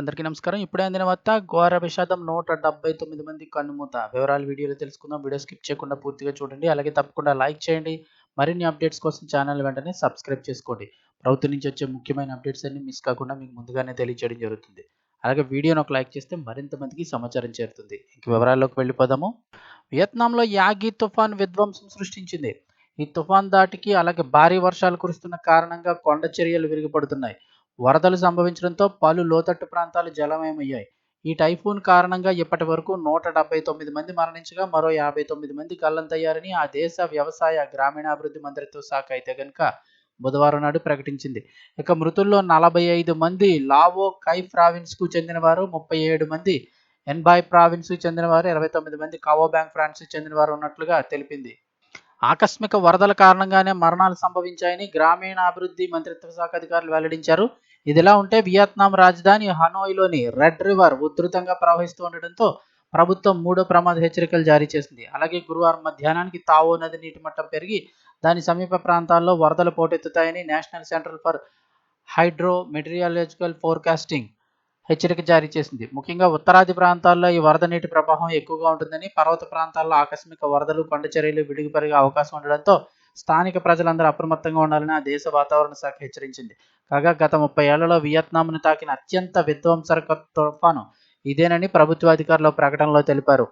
అందరికీ నమస్కారం. ఇప్పుడే అందిన వార్త ఘోర విషాదం నూట డెబ్బై తొమ్మిది మంది కన్నుమూత వివరాలు వీడియోలో తెలుసుకుందాం. వీడియో స్కిప్ చేయకుండా పూర్తిగా చూడండి. అలాగే తప్పకుండా లైక్ చేయండి. మరిన్ని అప్డేట్స్ కోసం ఛానల్ వెంటనే సబ్స్క్రైబ్ చేసుకోండి. ప్రభుత్వం నుంచి వచ్చే ముఖ్యమైన అప్డేట్స్ అన్ని మిస్ కాకుండా మీకు ముందుగానే తెలియజేయడం జరుగుతుంది. అలాగే వీడియోను ఒక లైక్ చేస్తే మరింత మందికి సమాచారం చేరుతుంది. ఇంక వివరాల్లోకి వెళ్ళిపోదాము. వియత్నాంలో యాగి తుఫాన్ విధ్వంసం సృష్టించింది. ఈ తుఫాన్ దాటికి అలాగే భారీ వర్షాలు కురుస్తున్న కారణంగా కొండ చర్యలు విరిగిపడుతున్నాయి. వరదలు సంభవించడంతో పలు లోతట్టు ప్రాంతాలు జలమయమయ్యాయి. ఈ టైఫూన్ కారణంగా ఇప్పటి వరకు నూట డెబ్బై తొమ్మిది మంది మరణించగా మరో యాభై తొమ్మిది మంది గల్లంతయ్యారని ఆ దేశ వ్యవసాయ గ్రామీణాభివృద్ధి మంత్రిత్వ శాఖ అయితే గనుక బుధవారం నాడు ప్రకటించింది. ఇక మృతుల్లో నలభై ఐదు మంది లావో కై ప్రావిన్స్కు చెందినవారు ముప్పై ఏడు మంది ఎన్బాయ్ ప్రావిన్స్కు చెందినవారు ఇరవై తొమ్మిది మంది కావో బ్యాంక్ ఫ్రాన్స్కు చెందినవారు ఉన్నట్లుగా తెలిపింది. ఆకస్మిక వరదల కారణంగానే మరణాలు సంభవించాయని గ్రామీణాభివృద్ధి మంత్రిత్వ శాఖ అధికారులు వెల్లడించారు. ఇదిలా ఉంటే వియత్నాం రాజధాని హనోయ్లోని రెడ్ రివర్ ఉధృతంగా ప్రవహిస్తూ ఉండడంతో ప్రభుత్వం మూడో ప్రమాద హెచ్చరికలు జారీ చేసింది. అలాగే గురువారం మధ్యాహ్నానికి తావో నది నీటి మట్టం పెరిగి దాని సమీప ప్రాంతాల్లో వరదలు పోటెత్తుతాయని national central for hydro meteorological forecasting హెచ్చరిక జారీ చేసింది. ముఖ్యంగా ఉత్తరాది ప్రాంతాల్లో ఈ వరద నీటి ప్రవాహం ఎక్కువగా ఉంటుందని పర్వత ప్రాంతాల్లో ఆకస్మిక వరదలు కొండచర్యలు విడిగిపరిగే అవకాశం ఉండడంతో స్థానిక ప్రజలందరూ అప్రమత్తంగా ఉండాలని ఆ దేశ వాతావరణ శాఖ హెచ్చరించింది. కాగా గత ముప్పై ఏళ్ళలో వియత్నాంను తాకిన అత్యంత విధ్వంసక తుఫాను ఇదేనని ప్రభుత్వ అధికారులు ప్రకటనలో తెలిపారు.